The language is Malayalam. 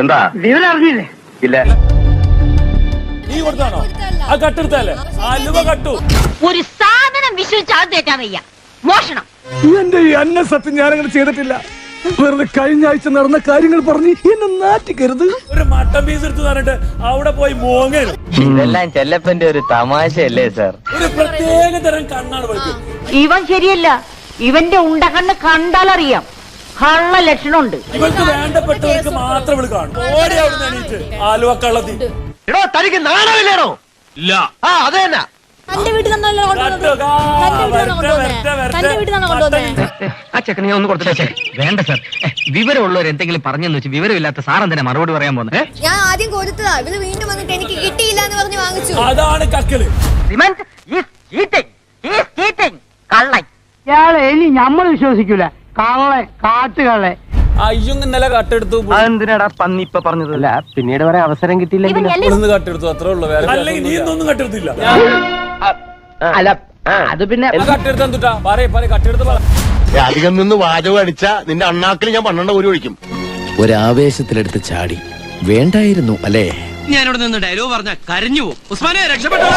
എന്താ? വിവരം അറിഞ്ഞില്ലേ ഇല്ല. നീ കൊടുത്താണോ? ആ കട്ടെടുത്തല്ലേ അലുവ കട്ടു. ഒരു സാധനം വിശ്വസിച്ച് തെറ്റാൻ വയ്യ. മോഷണം. എന്റെ ഈ അന്ന സത്യം ഞാനങ്ങനെ ചെയ്തിട്ടില്ല. വെറുതെ കഴിഞ്ഞ ആഴ്ച നടന്ന കാര്യങ്ങൾ പറഞ്ഞ് എന്നെ നാറ്റിക്കരുത്. ഒരു മട്ടൻ പീസ് എടുത്ത് പറഞ്ഞിട്ട് അവിടെ പോയി മോങ്ങരുത്. ഇതെല്ലാം ചെല്ലപ്പന്റെ ഒരു തമാശയല്ലേ സാർ? ഒരു പ്രത്യേക തരം കണ്ണാണ് ഇവൻ ശരിയല്ല. ഇവന്റെ ഉണ്ടകണ്ണ് കണ്ടാലറിയാം. കള്ള ലക്ഷണമുണ്ട് ഇവൾക്ക് വേണ്ടപ്പെട്ടവർക്ക് മാത്രം ഇവൾ കാണും. ഓടി അവിടെ എണീറ്റ് ആലുവ കള്ളത്തി. എടോ തനിക്ക് നാണമില്ലേണോ ഇല്ല. ആ അത് തന്നെ. തന്റെ വീട്ടിൽ കൊണ്ടുവന്നത്? തന്റെ വീട്ടിൽ നിന്നാണ് കൊണ്ടുവന്നത്. ആ ചെക്കനെ ഒന്ന് കൊടുത്തിട്ടേ വേണ്ട സാർ. വിവരമുള്ളവർ എന്തെങ്കിലും പറഞ്ഞെന്ന് വെച്ച് വിവരമില്ലാത്ത സാർ എന്തിനാ മറുപടി പറയാൻ പോകുന്നത്? ഞാൻ ആദ്യം കൊടുത്തതാ. ഇവർ വീണ്ടും വന്നിട്ട് എനിക്ക് കിട്ടിയില്ല എന്ന് പറഞ്ഞ് വാങ്ങിച്ചു. അതാണ് കക്കൽ കള്ളൻ. ഇയാളെ ഇനി നമ്മൾ വിശ്വസിക്കൂല. കള്ളെ കാട്ടുകളെ അയ്യോ ഇന്നലെ കട്ടെടുത്തു. അതെന്തിനാടാ പന്നി ഇപ്പൊ പറഞ്ഞത്? അല്ല പിന്നീട് വരെ അവസരം കിട്ടിയില്ലെങ്കിൽ കട്ടെടുത്തു അത്രേ ഉള്ളൂ വേറെ അല്ലെങ്കിൽ നീ ഒന്നും കട്ടെടുത്തില്ല. അല്ല അത് പിന്നെ കട്ടെടുത്ത് എന്തുട്ടാ പറയ പറയ കട്ടെടുത്ത് പറ. അധികം നിന്ന് വാചകം അടിച്ച നിന്റെ അണ്ണാക്കിൽ ഞാൻ പന്ത്രണ്ട് ഒരു ഒഴിക്കും. ഒരാവേശത്തിലെടുത്ത് ചാടി. വേണ്ടായിരുന്നു അല്ലേ? ഞാനിവിടെ നിന്ന് ഡയലോഗ് പറഞ്ഞ കരഞ്ഞു പോകും ഉസ്മാനെ രക്ഷപ്പെട്ടോ